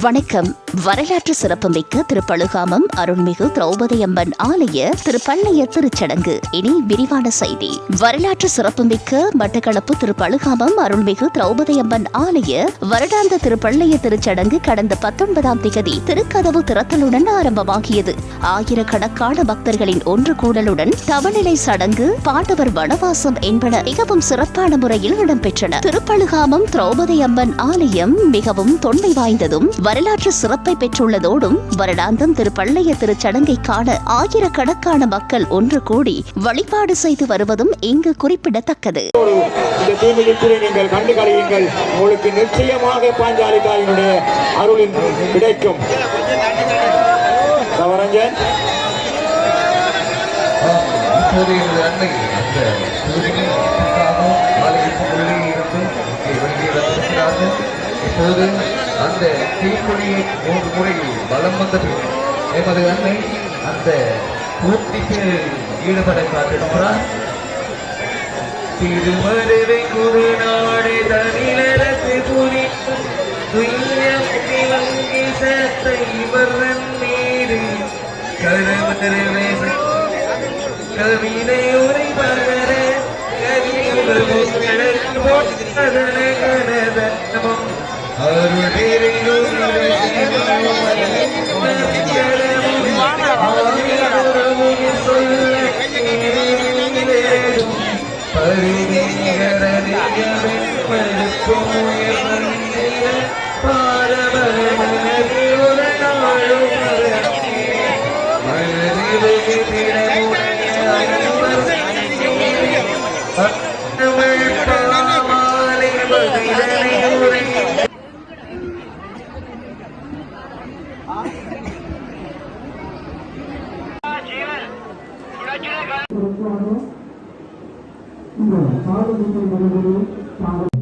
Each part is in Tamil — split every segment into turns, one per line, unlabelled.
வணக்கம். வரலாற்று சிறப்புமிக்க திருப்பழுகாமம் அருள்மிகு திரௌபதி அம்மன் ஆலய திருப்பள்ளைய திருச்சடங்கு. இனி விரிவான செய்தி. வரலாற்று சிறப்புமிக்க மட்டக்களப்பு திருப்பழுகாமம் அருள்மிகு திரௌபதி அம்மன் ஆலய வருடாந்த திருப்பள்ளைய திருச்சடங்கு கடந்த பத்தொன்பதாம் திகதி திருக்கதவு திறத்தலுடன் ஆரம்பமாகியது. ஆயிரக்கணக்கான பக்தர்களின் ஒன்று கூடலுடன் தவநிலை சடங்கு பாண்டவர் வனவாசம் என்பன மிகவும் சிறப்பான முறையில் இடம்பெற்றன. திருப்பழுகாமம் திரௌபதி அம்மன் ஆலயம் மிகவும் தொன்மை வாய்ந்ததும் வரலாற்று சிறப்பு பெற்றுள்ளதோடும் வருடாந்தம் திருப்பள்ளைய திருச்சடங்கை காண ஆயிரக்கணக்கான மக்கள் ஒன்று கூடி வழிபாடு செய்து வருவதும் இங்கு குறிப்பிடத்தக்கது.
இந்த தீமிதிப்பினை நீங்கள் கண்டு கழியுங்கள். உங்களுக்கு நிச்சயமாக பாஞ்சாலி தாயினுடைய அருளின் கிடைக்கும். சவரஞ்சன்
இப்போது எனது அன்னை அந்த சூரியனுக்காக ஆலயத்தின் உள்ளே இருந்து இங்கே வெளியே வந்திருக்கிறார்கள் இப்போது அந்த தீப்பொழியை மூன்று முறை பலம் வந்த பின் எமது அன்னை அந்த பூர்த்திக்கு ஈடுபட காத்திருக்கிறார் திருமருவை குருநாடு தமிழரசு புரி துய்யம் விளங்கி சத்தை வர்ணன் மீது கரமரவே கவிதை உரை பகர கவியுகமும் പരിധികളെ പരിപ്പുയർന്നില്ല പാരമരമേ இந்த சாலை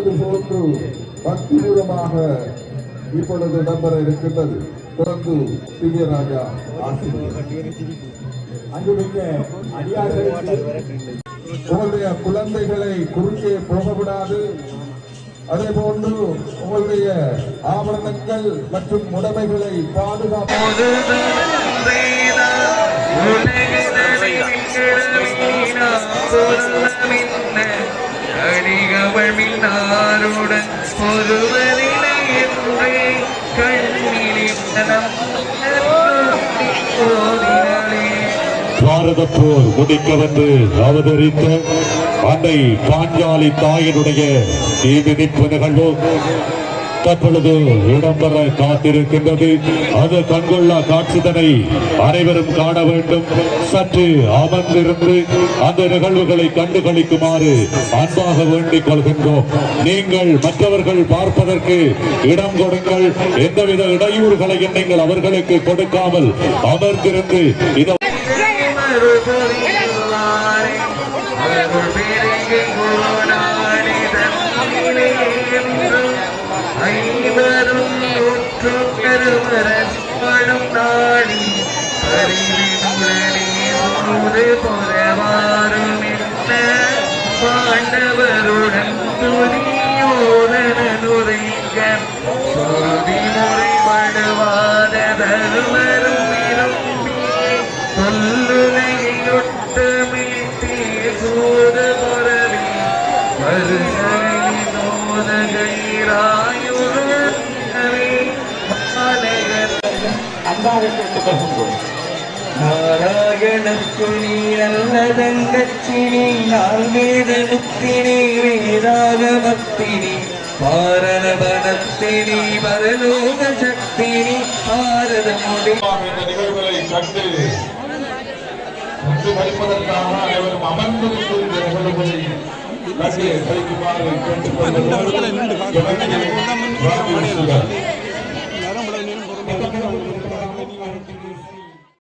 இருப்பது போன்று பக்திபூர்வமாக இப்பொழுது இடம்பெற இருக்கின்றது. தொடர்ந்து திவ்யராஜா ஆசிரியர். உங்களுடைய குழந்தைகளை குறுக்கே போகவிடாது. அதே போன்று உங்களுடைய ஆபரணங்கள் மற்றும் உடைமைகளை பாதுகாப்பு
ஒருவரிலே
பாரத போர் முடிக்க வந்து அவதரித்த அன்னை பாஞ்சாலி தாயினுடைய தீமிதிப்பு நிகழ்வு. தற்பொழுது இடம்பெற காத்திருக்கின்றது அது கண்கொள்ளா காட்சிதனை அனைவரும் காண வேண்டும் சற்று அமர்ந்திருந்து அந்த நிகழ்வுகளை கண்டு களிக்குமாறு அன்பாக வேண்டிக் கொள்கின்றோம் நீங்கள் மற்றவர்கள் பார்ப்பதற்கு இடம் கொடுங்கள் எந்தவித இடையூறுகளையும் நீங்கள் அவர்களுக்கு கொடுக்காமல் அமர்ந்திருந்து இதை
ஐவரும் நூற்று பெருமரசம் நாடி அறிவினுடனே சூது புறவாரும் என்ன பாண்டவருடன் துணியோதனுரைக்க சோதி முறைப்படுவாத தருமரும் விரும்பி சொல்லுலையை சூத புறவி வருஷனை சோதகைராயுரவே நாராயணத்துணி நல்ல தங்கச்சினி நான்கேத முத்தினி வேதாகமத்தினி பாரணபனத்தினி பரலோக சக்தினி பாரத முடி
இந்த நிகழ்வுகளை கண்டு கண்டு படிப்பதற்காக அனைவரும் இந்த நிகழ்வுகளை கண்டு கழிக்குமாறு